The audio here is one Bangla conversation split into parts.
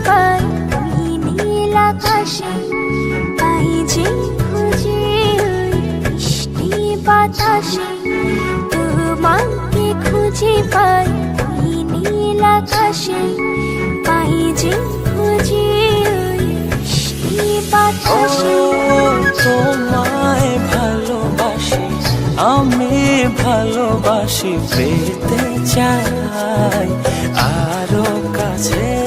সকাল ওই নীল আকাশে তাই যে খুঁজে ওই বৃষ্টি বাতাসে। তোমাকে খুঁজে পাই ওই নীল আকাশে পাই যে খুঁজে ওই বাতাসে। তোমায় ভালোবাসি, আমি ভালোবাসি, পেতে চাই, আরও কাছে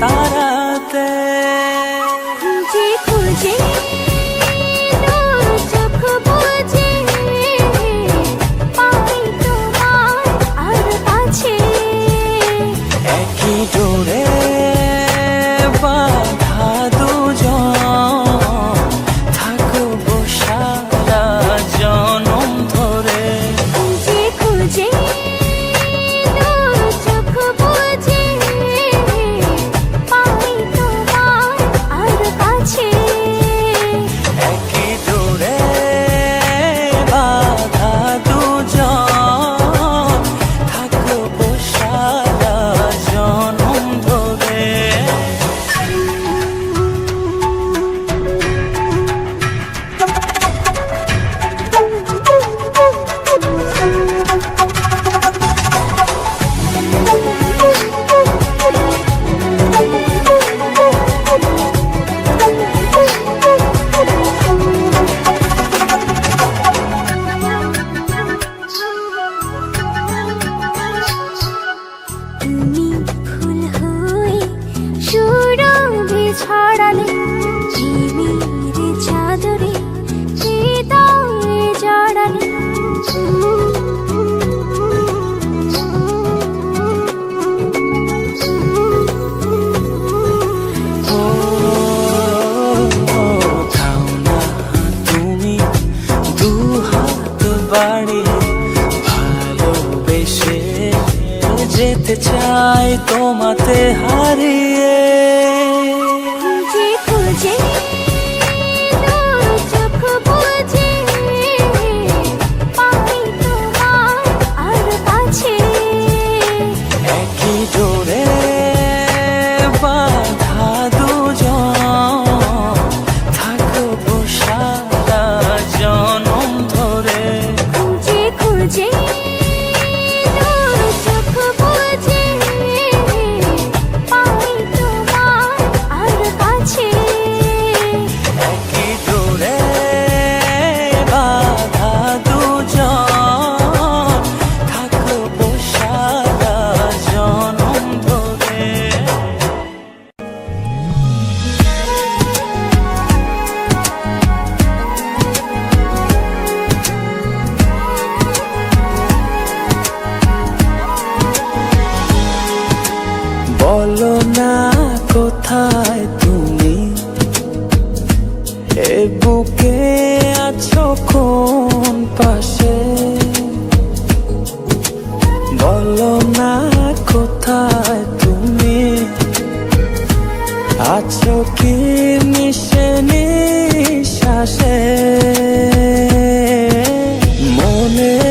তারাতে hay কোথায় তুমি আছো কি মিশে নিশ্বাসে? মনে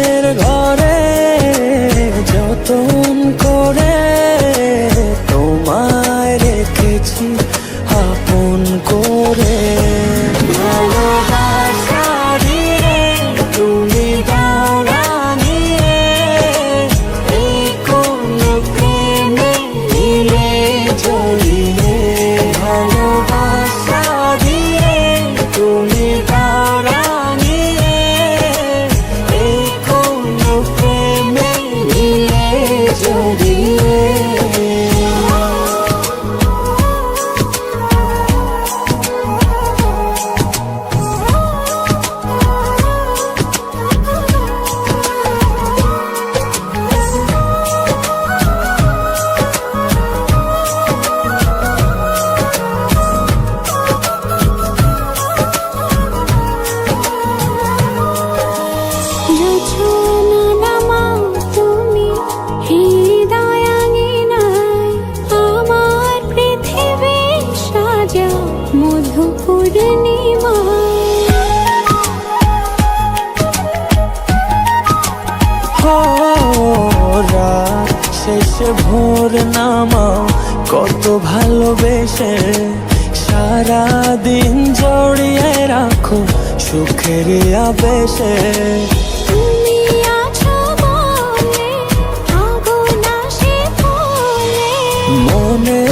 রাতে ভোর নামা কত ভালোবেসে সারা দিন জড়িয়ে রাখো সুখের আবেশে। মনে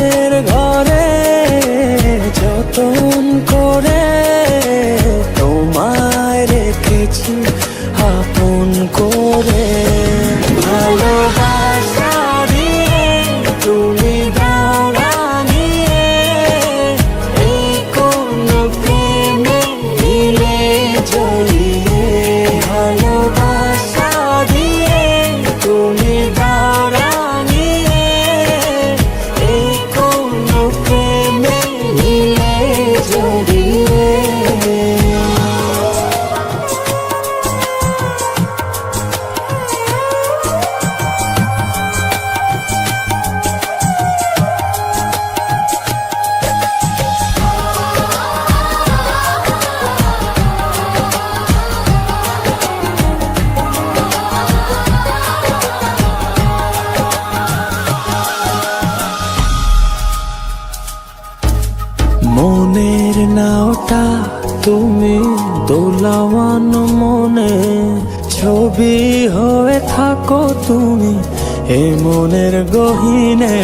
এ মনের গহিনে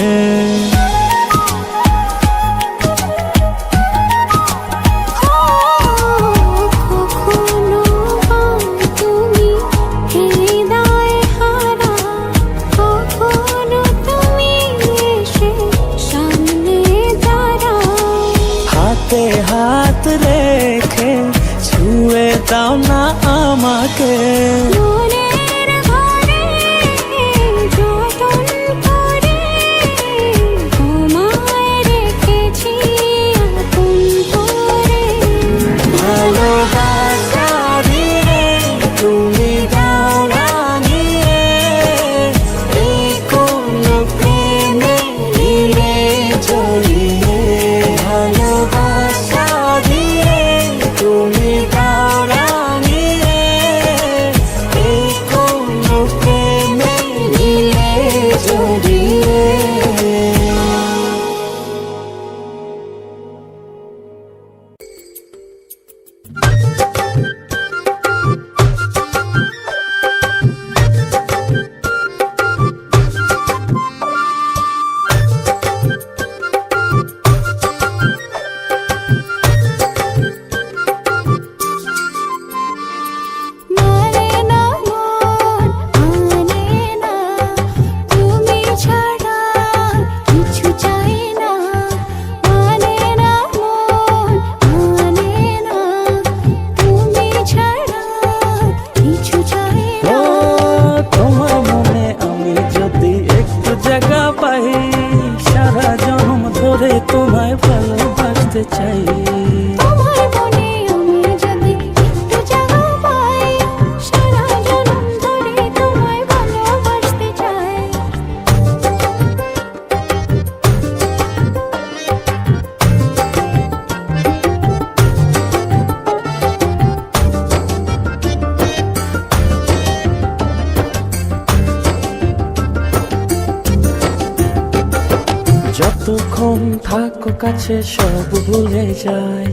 কতক্ষণ থাকো কাছে, সব ভুলে যায়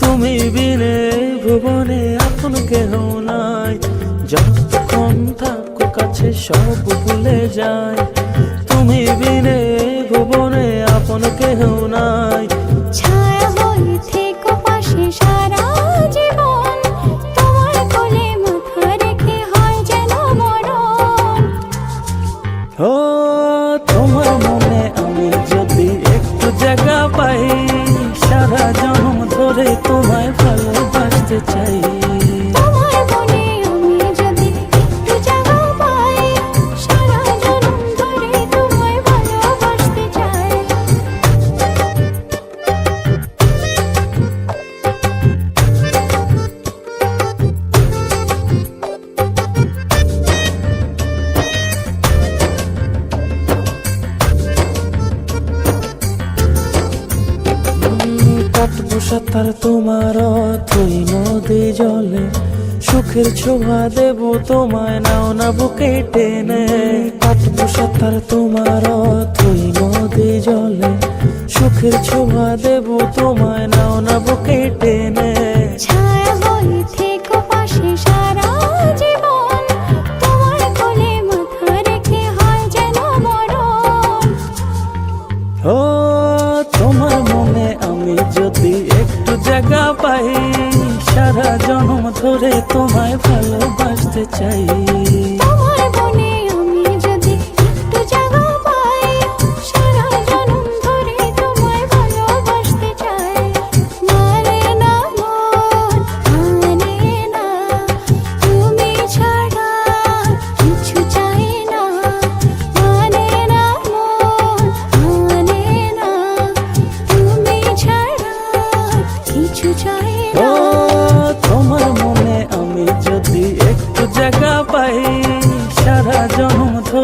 তুমি বিনে ভুবনে আপন কেহ নাই। যতক্ষণ থাকো কাছে, সব ভুলে যায় তুমি বিনে ভুবনে আপন কেহ নাই। চাই মুখের ছোঁয়া দেব তোমায় নাও না বুকে টেনে। কাটবো সাঁতার তোমার তুই মদে জলে। সুখের ছোঁয়া দেব তোমায় নাও না বুকে টেনে। ও তোমার মনে আমি যদি একটু জায়গা পাই সারা জন্ম ধরে তোমায় ভালোবাসতে চাই।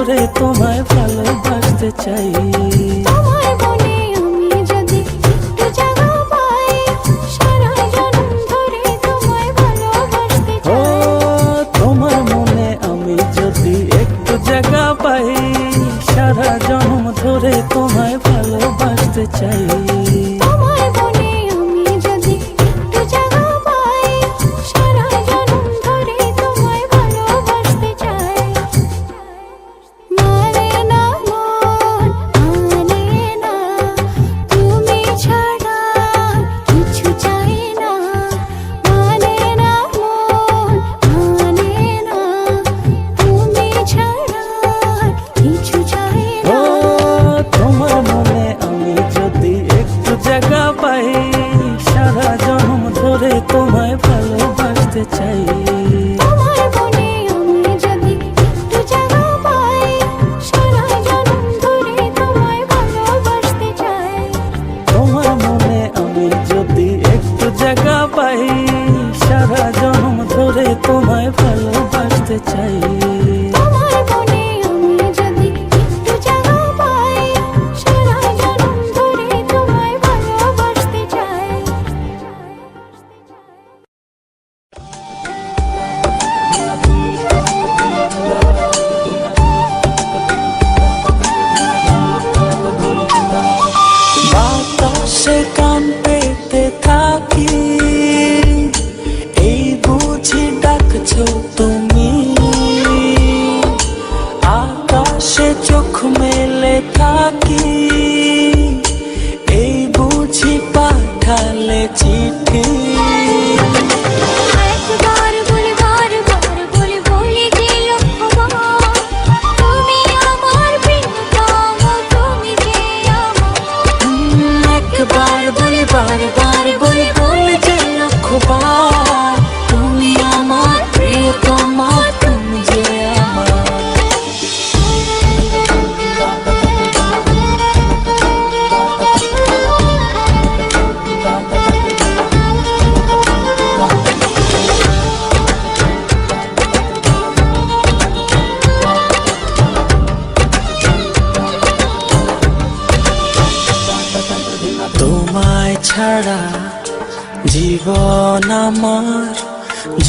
করে তোমায় ভালোবাসতে চাই।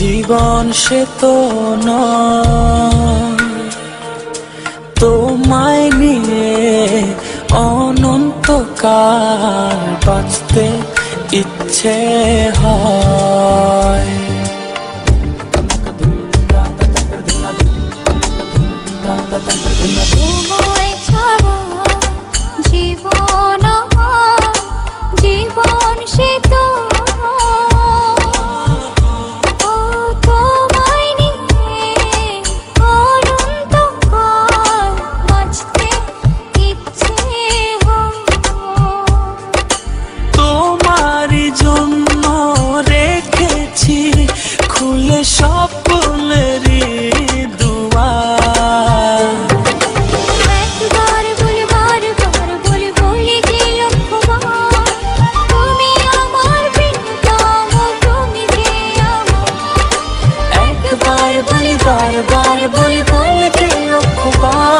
জীবন সে তো তোমায় নিয়ে অনন্তকাল বাঁচতে ইচ্ছে হয়। একবার বলি বারবার বলি বলতে লক্ষ্যবার